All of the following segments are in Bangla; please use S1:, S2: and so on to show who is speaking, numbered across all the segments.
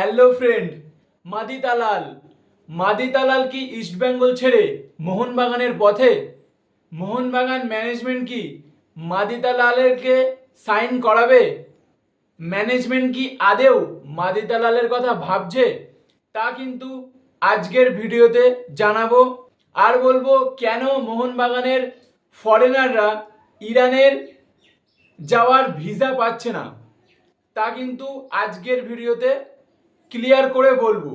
S1: Hello friend Madih Talal Madih Talal কি ইস্টবেঙ্গল ছেড়ে মোহনবাগানের পথে? মোহনবাগান ম্যানেজমেন্ট কি মাদি তালালেরকে সাইন করাবে? ম্যানেজমেন্ট কি আদেও মাদি তালালের কথা ভাবছে? তা কিন্তু আজকের ভিডিওতে জানাব। আর বলব কেন মোহনবাগানের ফরেনাররা ইরানের যাওয়ার ভিসা পাচ্ছে না? তা কিন্তু আজকের ভিডিওতে ক্লিয়ার করে বলব।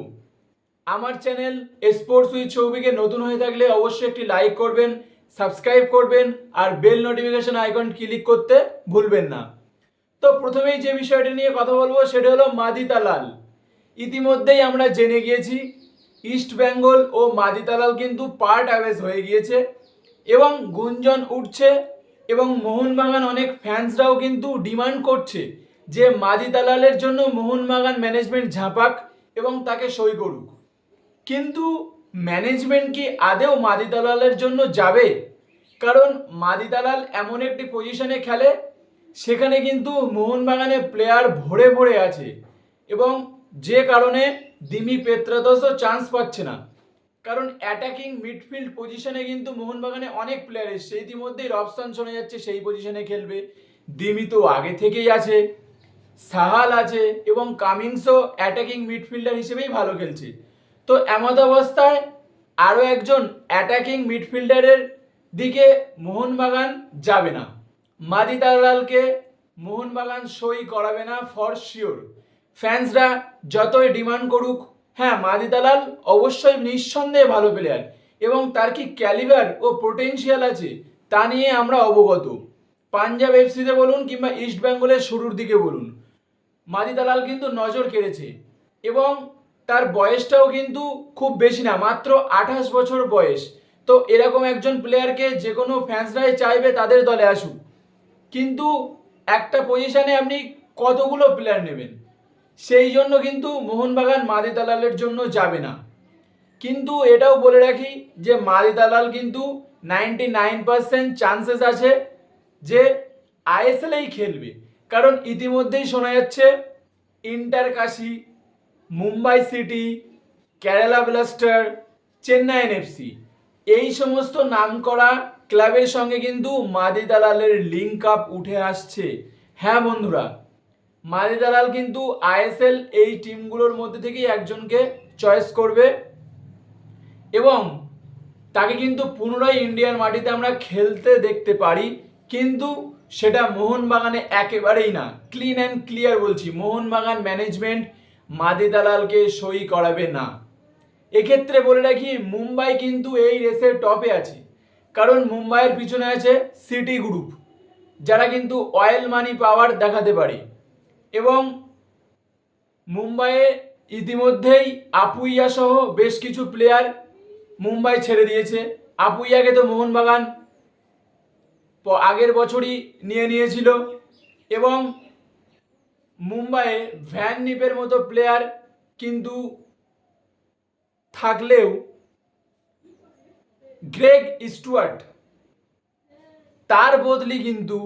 S1: আমার চ্যানেল স্পোর্টস উইথ ছবিকে নতুন হয়ে থাকলে অবশ্যই একটি লাইক করবেন, সাবস্ক্রাইব করবেন, আর বেল নোটিফিকেশন আইকন ক্লিক করতে ভুলবেন না। তো প্রথমেই যে বিষয়টি নিয়ে কথা বলব সেটা হলো মাদিতালাল ইতিমধ্যেই আমরা জেনে গিয়েছি, ইস্ট বেঙ্গল ও মাদিতালাল কিন্তু পার্ট অ্যাওয়েজ হয়ে গিয়েছে এবং গুঞ্জন উঠছে এবং মোহনবাগান অনেক ফ্যান্সরাও কিন্তু ডিমান্ড করছে। যে মাদি দালালের জন্য মোহনবাগান ম্যানেজমেন্ট ঝাঁপাক এবং তাকে সই করুক। কিন্তু ম্যানেজমেন্ট কি আদেও মাদি দালালের জন্য যাবে? কারণ মাদি দালাল এমন একটি পজিশনে খেলে, সেখানে কিন্তু মোহনবাগানে প্লেয়ার ভরে ভরে আছে এবং যে কারণে দিমি পেত্রাদসও চান্স পাচ্ছে না। কারণ অ্যাটাকিং মিডফিল্ড পজিশনে কিন্তু মোহনবাগানে অনেক প্লেয়ার এসছে। ইতিমধ্যেই রবসান শোনা যাচ্ছে সেই পজিশনে খেলবে। দিমি তো আগে থেকেই আছে। সাহাল আছে এবং কামিংসও অ্যাটাকিং মিডফিল্ডার হিসেবেই ভালো খেলছে। তো এমত অবস্থায় আরও একজন অ্যাটাকিং মিডফিল্ডারের দিকে মোহনবাগান যাবে না। মাদি দালালকে মোহনবাগান সই করাবে না ফর শিওর ফ্যান্সরা যতই ডিমান্ড করুক হ্যাঁ মাদি দালাল অবশ্যই নিঃসন্দেহে ভালো প্লেয়ার এবং তার কি ক্যালিবার ও পোটেনশিয়াল আছে তা নিয়ে আমরা অবগত। পাঞ্জাব এফসিতে বলুন কিংবা ইস্ট বেঙ্গলের শুরুর দিকে বলুন। মাদি দালাল কিন্তু নজর কেড়েছে এবং তার বয়সটাও কিন্তু খুব বেশি না, মাত্র আঠাশ বছর বয়স। তো এরকম একজন প্লেয়ারকে যে কোনো ফ্যান্সরাই চাইবে তাদের দলে আসুক। কিন্তু একটা পজিশনে আপনি কতগুলো প্লেয়ার নেবেন? সেই জন্য কিন্তু মোহনবাগান মাদি দালালের জন্য যাবে না। কিন্তু এটাও বলে রাখি যে মাদি দালাল কিন্তু নাইনটি নাইন পার্সেন্ট চান্সেস আছে যে আইএসএলেই খেলবে। কারণ ইতিমধ্যেই শোনা যাচ্ছে Inter Kashi Mumbai city, Kerala blaster, Chennai NFC. এই সমস্ত নামকরা ক্লাবের সঙ্গে কিন্তু মাদি দালালের লিঙ্ক আপ উঠে আসছে। হ্যাঁ বন্ধুরা, মাদি দালাল কিন্তু আইএসএল এই টিমগুলোর মধ্যে থেকেই একজনকে চয়েস করবে এবং তাকে কিন্তু পুনরায় ইন্ডিয়ান মাটিতে আমরা খেলতে দেখতে পারি। কিন্তু সেটা মোহনবাগানে একেবারেই না। ক্লিন অ্যান্ড ক্লিয়ার বলছি, মোহনবাগান ম্যানেজমেন্ট মাদি দালালকে সই করাবে না। এক্ষেত্রে বলে রাখি, মুম্বাই কিন্তু এই রেসের টপে আছে। কারণ মুম্বাইয়ের পিছনে আছে সিটি গ্রুপ যারা কিন্তু অয়েল মানি পাওয়ার দেখাতে পারে। এবং মুম্বাইয়ে ইতিমধ্যেই আপুইয়া সহ বেশ কিছু প্লেয়ার মুম্বাই ছেড়ে দিয়েছে। আপুইয়াকে তো মোহনবাগান আগের বছরই নিয়ে নিয়েছিল এবং মুম্বাইয়ে ভ্যান নিপের মতো প্লেয়ার কিন্তু থাকলেও গ্রেগ স্টুয়ার্ট, তার বদলি কিন্তু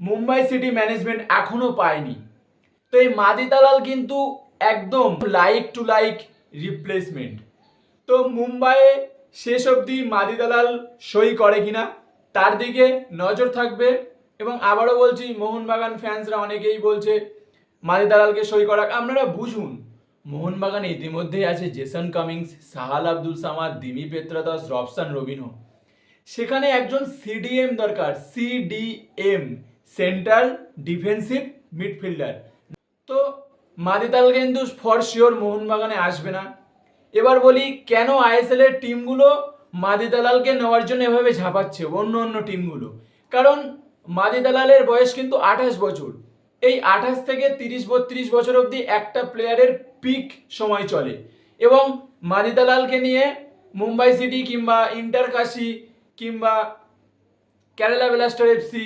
S1: মুম্বাই সিটি ম্যানেজমেন্ট এখনও পায়নি। তো এই মাদি দালাল কিন্তু একদম লাইক টু লাইক রিপ্লেসমেন্ট তো মুম্বাইয়ে শেষ অবধি মাদি দালাল সই করে কিনা তার দিকে নজর থাকবে এবং আবারও বলছি, মোহনবাগান ফ্যান্সরা অনেকেই বলছে মাদি দালালকে সই করা। আপনারা বুঝুন, মোহনবাগানে ইতিমধ্যেই আছে Jason Cummings, Sahal Abdul Samad, Dimi Petratos Robson Robinho সেখানে একজন সিডিএম দরকার, সিডিএম, সেন্ট্রাল ডিফেন্সিভ মিডফিল্ডার। তো মাদিতাল কিন্তু ফর শিওর মোহনবাগানে আসবে না। এবার বলি, কেন আইএসএল এর টিমগুলো মাদি দালালকে নেওয়ার জন্য এভাবে ঝাঁপাচ্ছে অন্য অন্য টিমগুলো। কারণ মাদি দালালের বয়স কিন্তু আঠাশ বছর। এই আঠাশ থেকে তিরিশ, বত্রিশ বছর অবধি একটা প্লেয়ারের পিক সময় চলে। এবং মাদি দালালকে নিয়ে মুম্বাই সিটি কিংবা ইন্টার কাশি কিংবা কেরালা ব্লাস্টার এফসি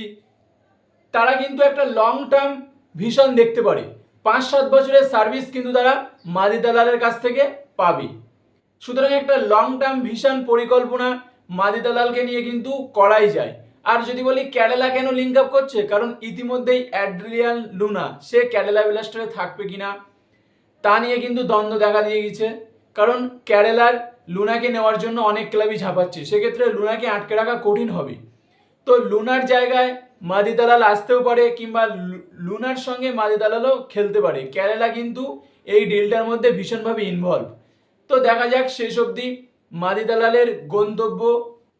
S1: তারা কিন্তু একটা লং টার্ম ভিশন দেখতে পারে। পাঁচ, সাত বছরের সার্ভিস কিন্তু তারা মাদি দালালের কাছ থেকে পাবে। সুতরাং একটা লং টার্ম ভিশন পরিকল্পনা মাদি দালালকে নিয়ে কিন্তু করাই যায়। আর যদি বলি ক্যারেলা কেন লিঙ্ক আপ করছে? কারণ ইতিমধ্যেই অ্যাড্রিয়ান লুনা, সে ক্যারেলা ব্লাস্টারে থাকবে কিনা, তা নিয়ে কিন্তু দ্বন্দ্ব দেখা দিয়ে গেছে। কারণ কেরালার লুনাকে নেওয়ার জন্য অনেক ক্লাবই ঝাঁপাচ্ছে। সেক্ষেত্রে লুনাকে আটকে রাখা কঠিন হবে। তো লুনার জায়গায় মাদি দালাল আসতেও পারে কিংবা লুনার সঙ্গে মাদি দালালও খেলতে পারে। কেরালা কিন্তু এই ডিলটার মধ্যে ভীষণভাবে ইনভলভ তো দেখা যাক শেষ অবধি মাদি দালালের গন্তব্য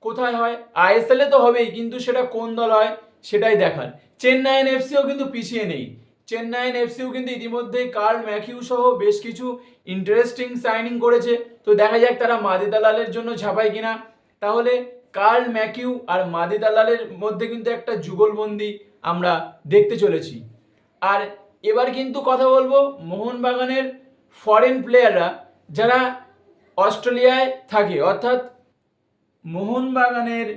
S1: কোথায় হয়। আইএসএলে তো হবেই, কিন্তু সেটা কোন দল হয় সেটাই দেখার। চেন্নাইন এফসিও কিন্তু পিছিয়ে নেই। চেন্নাইন এফসিও কিন্তু ইতিমধ্যেই কার্ল ম্যাকিউ সহ বেশ কিছু ইন্টারেস্টিং সাইনিং করেছে। তো দেখা যাক তারা মাদি দালালের জন্য ঝাঁপায় কিনা। তাহলে কার্ল ম্যাকিউ আর মাদি দালালের মধ্যে কিন্তু একটা যুগলবন্দি আমরা দেখতে চলেছি। আর এবার কিন্তু কথা বলব মোহনবাগানের ফরেন প্লেয়াররা যারা অস্ট্রেলিয়ায় থাকে, অর্থাৎ মোহনবাগানের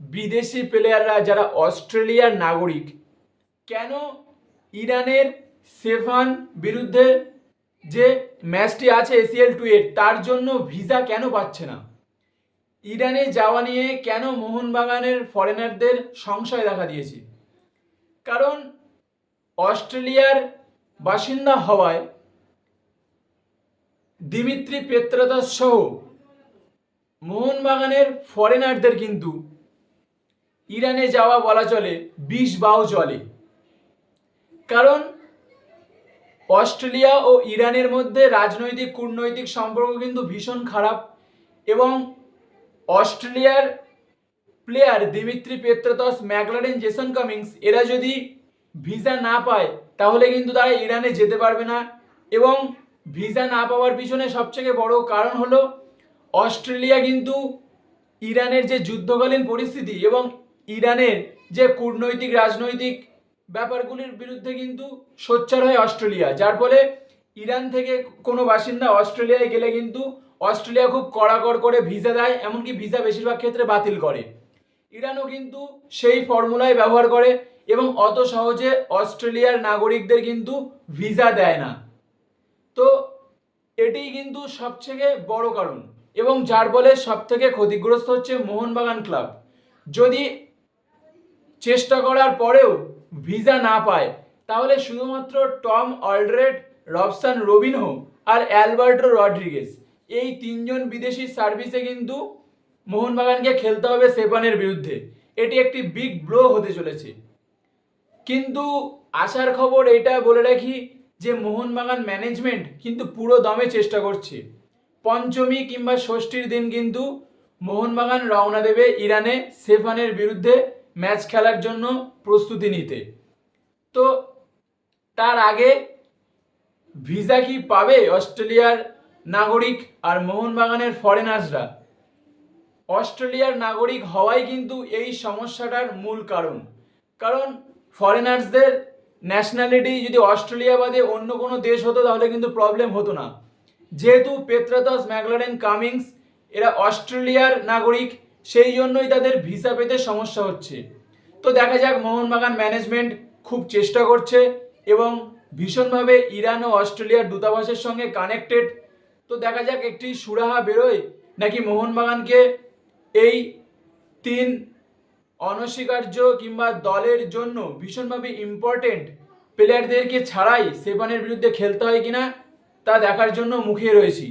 S1: বিদেশি প্লেয়াররা যারা অস্ট্রেলিয়ার নাগরিক, কেন ইরানের সেফান বিরুদ্ধে যে ম্যাচটি আছে এসিএল টু এর, তার জন্য ভিসা কেন পাচ্ছে না? ইরানে যাওয়া নিয়ে কেন মোহনবাগানের ফরেনারদের সংশয় দেখা দিয়েছে? কারণ অস্ট্রেলিয়ার বাসিন্দা হওয়ায় দিমিত্রি পেত্রাদাস সহ মোহনবাগানের ফরেনারদের কিন্তু ইরানে যাওয়া বলা চলে বিষ বাও চলে কারণ অস্ট্রেলিয়া ও ইরানের মধ্যে রাজনৈতিক, কূটনৈতিক সম্পর্ক কিন্তু ভীষণ খারাপ এবং অস্ট্রেলিয়ার player Dimitri Petratos Maclaren, Jason Cummings, এরা যদি ভিসা না পায়, তাহলে কিন্তু তারা ইরানে যেতে পারবে না এবং ভিসা না পাওয়ার পিছনে সবথেকে বড় কারণ হলো অস্ট্রেলিয়া কিন্তু ইরানের যে যুদ্ধকালীন পরিস্থিতি এবং ইরানের যে কূটনৈতিক, রাজনৈতিক ব্যাপারগুলির বিরুদ্ধে কিন্তু সোচ্চার হয় অস্ট্রেলিয়া। যার ফলে ইরান থেকে কোনো বাসিন্দা অস্ট্রেলিয়ায় গেলে কিন্তু অস্ট্রেলিয়া খুব কড়াকড় করে ভিসা দেয়, এমনকি ভিসা বেশিরভাগ ক্ষেত্রে বাতিল করে। ইরানও কিন্তু সেই ফর্মুলাই ব্যবহার করে এবং অত সহজে অস্ট্রেলিয়ার নাগরিকদের কিন্তু ভিসা দেয় না। তো এটিই কিন্তু সবথেকে বড় কারণ এবং যার ফলে সবথেকে ক্ষতিগ্রস্ত হচ্ছে মোহনবাগান ক্লাব। যদি চেষ্টা করার পরেও ভিসা না পায়, তাহলে শুধুমাত্র টম অলড্রেড, রবসান রবিনহো আর অ্যালবার্টো রড্রিগেস এই তিনজন বিদেশি সার্ভিসে কিন্তু মোহনবাগানকে খেলতে হবে সেপানের বিরুদ্ধে। এটি একটি বিগ ব্লো হতে চলেছে। কিন্তু আসার খবর এটা বলে রাখি যে মোহনবাগান ম্যানেজমেন্ট কিন্তু পুরো দমে চেষ্টা করছে। পঞ্চমী কিংবা ষষ্ঠীর দিন কিন্তু মোহনবাগান রওনা দেবে ইরানে সেফানের বিরুদ্ধে ম্যাচ খেলার জন্য প্রস্তুতি নিতে। তো তার আগে ভিসা কি পাবে অস্ট্রেলিয়ার নাগরিক আর মোহনবাগানের ফরেনার্সরা? অস্ট্রেলিয়ার নাগরিক হওয়াই কিন্তু এই সমস্যাটার মূল কারণ। কারণ ফরেনার্সদের ন্যাশনালিটি যদি অস্ট্রেলিয়া বাদে অন্য কোনো দেশ হতো, তাহলে কিন্তু প্রবলেম হতো না। যেহেতু পেত্রাতস ম্যাগলারেন কামিংস, এরা অস্ট্রেলিয়ার নাগরিক, সেই জন্যই তাদের ভিসা পেতে সমস্যা হচ্ছে। তো দেখা যাক, মোহনবাগান ম্যানেজমেন্ট খুব চেষ্টা করছে এবং ভীষণভাবে ইরান ও অস্ট্রেলিয়ার দূতাবাসের সঙ্গে কানেক্টেড তো দেখা যাক, একটি সুরাহা বেরোয় নাকি মোহনবাগানকে এই তিন অনস্বীকার্য কিংবা দলের জন্য ভীষণভাবে ইম্পর্টেন্ট প্লেয়ারদেরকে ছাড়াই সেবানের বিরুদ্ধে খেলতে হয় কিনা তা দেখার জন্য মুখিয়ে রয়েছি।